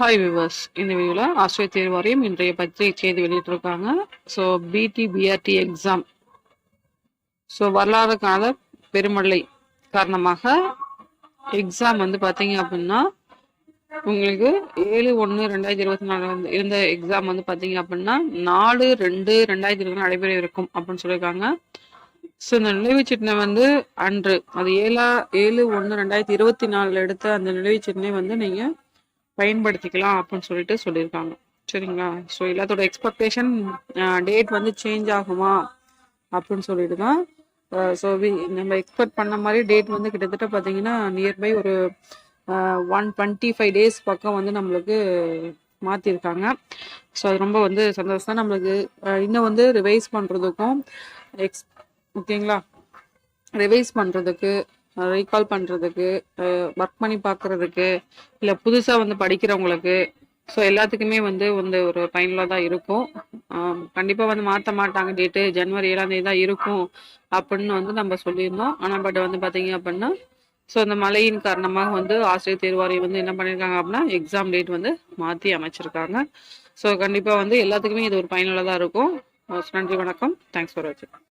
Hi viewers இந்த வீடியோவில் ஆசிரியர் தேர்வு வாரியம் இன்றைய பத்திரிகை செய்தி வெளியிட்டிருக்காங்க. ஸோ பிடி பிஆர்டி எக்ஸாம் ஸோ வரலாறு கால பெருமழை காரணமாக எக்ஸாம் வந்து பார்த்தீங்க அப்படின்னா உங்களுக்கு ஏழு ஒன்று ரெண்டாயிரத்தி இருபத்தி நாலு வந்து இருந்த எக்ஸாம் வந்து பார்த்தீங்க அப்படின்னா நாலு ரெண்டு ரெண்டாயிரத்தி இருபது நடைபெற இருக்கும் அப்படின்னு சொல்லியிருக்காங்க. ஸோ இந்த நினைவுச்சின்னை வந்து அன்று அது ஏழா ஏழு ஒன்று ரெண்டாயிரத்தி இருபத்தி நாலில் எடுத்த அந்த நினைவுச்சின்னை வந்து நீங்கள் பயன்படுத்திக்கலாம் அப்படின்னு சொல்லிட்டு சொல்லியிருக்காங்க. சரிங்களா? ஸோ எல்லாத்தோட எக்ஸ்பெக்டேஷன் டேட் வந்து சேஞ்ச் ஆகுமா அப்படின்னு சொல்லிட்டு தான் ஸோ நம்ம எக்ஸ்பெக்ட் பண்ண மாதிரி டேட் வந்து கிட்டத்தட்ட பார்த்தீங்கன்னா நியர்பை ஒரு ஒன் டுவெண்ட்டி ஃபைவ் டேஸ் பக்கம் வந்து நம்மளுக்கு மாற்றிருக்காங்க ஸோ அது ரொம்ப வந்து சந்தோஷம். நம்மளுக்கு இன்னும் வந்து ரிவைஸ் பண்ணுறதுக்கும் எக்ஸ் ஓகேங்களா? ரிவைஸ் பண்ணுறதுக்கு ரீகால் பண்ணுறதுக்கு ஒர்க் பண்ணி பார்க்குறதுக்கு இல்லை புதுசாக வந்து படிக்கிறவங்களுக்கு. ஸோ எல்லாத்துக்குமே வந்து வந்து ஒரு பயனுள்ளதாக தான் இருக்கும். கண்டிப்பாக வந்து மாற்ற மாட்டாங்க. டேட்டு ஜனவரி ஏழாம் தேதி தான் இருக்கும் அப்படின்னு வந்து நம்ம சொல்லியிருந்தோம். ஆனால் பட் வந்து பார்த்தீங்க அப்படின்னா ஸோ அந்த மழையின் காரணமாக வந்து ஆசிரியர் தேர்வாரியம் வந்து என்ன பண்ணியிருக்காங்க அப்படின்னா எக்ஸாம் டேட் வந்து மாற்றி அமைச்சிருக்காங்க. ஸோ கண்டிப்பாக வந்து எல்லாத்துக்குமே இது ஒரு பயனுள்ளதாக இருக்கும். நன்றி வணக்கம். தேங்க்ஸ் ஃபார் வாட்சிங்